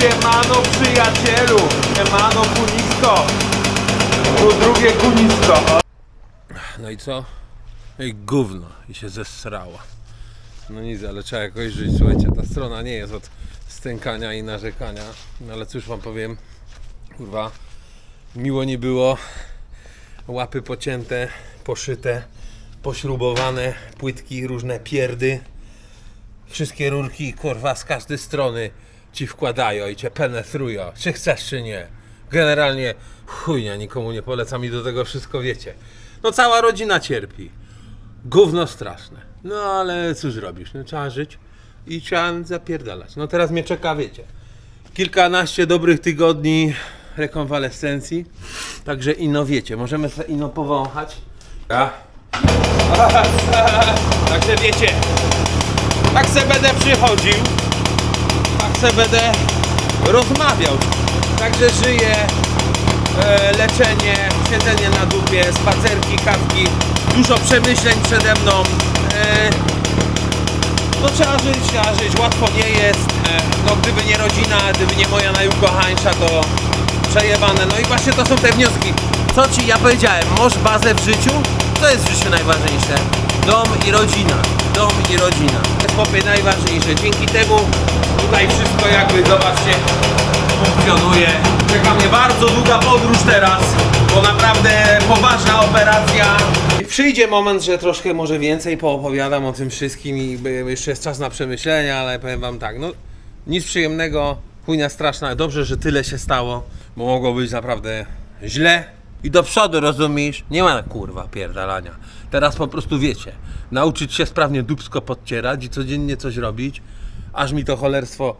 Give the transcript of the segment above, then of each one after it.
Siemano przyjacielu, siemano kunisko. Tu drugie kunisko. No i co? No i gówno. I się zesrała. No nic, ale trzeba jakoś żyć. Słuchajcie, ta strona nie jest od stękania i narzekania. No ale cóż wam powiem. Kurwa. Miło nie było. Łapy pocięte, poszyte, pośrubowane, płytki, różne pierdy. Wszystkie rurki, kurwa, z każdej strony ci wkładają i cię penetrują. Czy chcesz, czy nie. Generalnie chujnia, nikomu nie polecam i do tego wszystko wiecie. No cała rodzina cierpi. Gówno straszne. No ale cóż robisz? No trzeba żyć i trzeba zapierdalać. No teraz mnie czeka, wiecie, kilkanaście dobrych tygodni rekonwalescencji. Także ino wiecie, możemy sobie ino powąchać. Ja. Także wiecie, tak se będę przychodził, se będę rozmawiał. Także żyję, e, leczenie, siedzenie na dupie, spacerki, kawki, dużo przemyśleń przede mną. E, no trzeba żyć, trzeba żyć, łatwo nie jest. E, no gdyby nie rodzina, gdyby nie moja najukochańsza, to przejebane. No i właśnie to są te wnioski. Co ci ja powiedziałem, masz bazę w życiu? Co jest w życiu najważniejsze? Dom i rodzina. Dom i rodzina. To jest najważniejsze. Dzięki temu tutaj wszystko jakby, zobaczcie, funkcjonuje. Czeka mnie bardzo długa podróż teraz, bo naprawdę poważna operacja. Przyjdzie moment, że troszkę może więcej poopowiadam o tym wszystkim i by- jeszcze jest czas na przemyślenia, ale powiem wam tak, no nic przyjemnego, chujnia straszna, dobrze, że tyle się stało, bo mogło być naprawdę źle. I do przodu, rozumiesz? Nie ma kurwa pierdalania. Teraz po prostu wiecie, nauczyć się sprawnie dubsko podcierać i codziennie coś robić, aż mi to cholerstwo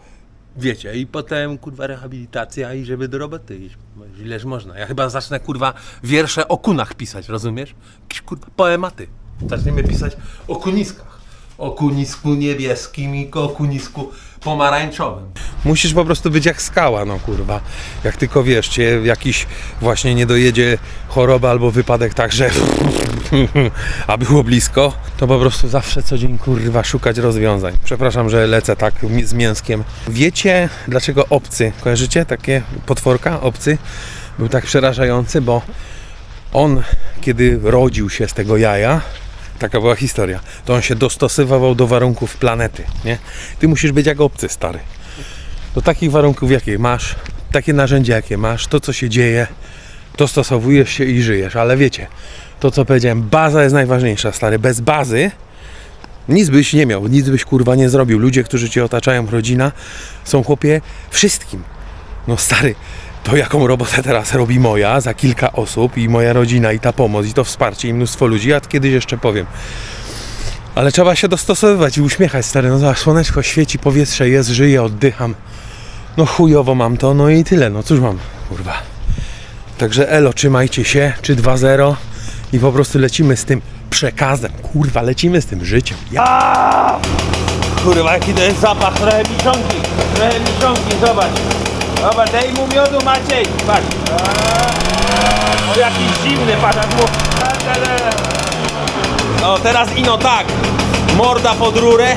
Wiecie, i potem kurwa rehabilitacja i żeby do roboty iść. Ileż można. Ja chyba zacznę kurwa wiersze o kunach pisać, rozumiesz? Jakieś kurwa poematy. Zaczniemy pisać o kuniskach. O kunisku niebieskim i o kunisku pomarańczowym. Musisz po prostu być jak skała, no kurwa. Jak tylko wiesz, cię jakiś właśnie nie dojedzie choroba albo wypadek tak, że a było blisko, to po prostu zawsze co dzień kurwa szukać rozwiązań. Przepraszam, że lecę tak z mięskiem. Wiecie dlaczego obcy, kojarzycie takie potworka obcy? Był tak przerażający, bo on kiedy rodził się z tego jaja, taka była historia, to on się dostosowywał do warunków planety, nie? Ty musisz być jak obcy stary. Do takich warunków jakie masz, takie narzędzia jakie masz, to co się dzieje, dostosowujesz się i żyjesz, ale wiecie, to co powiedziałem, baza jest najważniejsza, stary. Bez bazy nic byś nie miał, nic byś kurwa nie zrobił. Ludzie, którzy cię otaczają, rodzina, są chłopie wszystkim. No stary, to jaką robotę teraz robi moja za kilka osób i moja rodzina i ta pomoc i to wsparcie i mnóstwo ludzi, ja kiedyś jeszcze powiem. Ale trzeba się dostosowywać i uśmiechać, stary. No zobacz, słoneczko świeci, powietrze jest, żyję, oddycham. No chujowo mam to, no i tyle, no cóż mam, kurwa. Także elo, trzymajcie się, czy 2-0 i po prostu lecimy z tym przekazem. Kurwa, lecimy z tym życiem. Ja... Kurwa, jaki to jest zapach, trochę miszonki, trochę miszonki, zobacz. Zobacz, daj mu miodu Maciej, patrz. O, jakiś zimny, patrz, mu... No, teraz ino tak, morda pod rurę.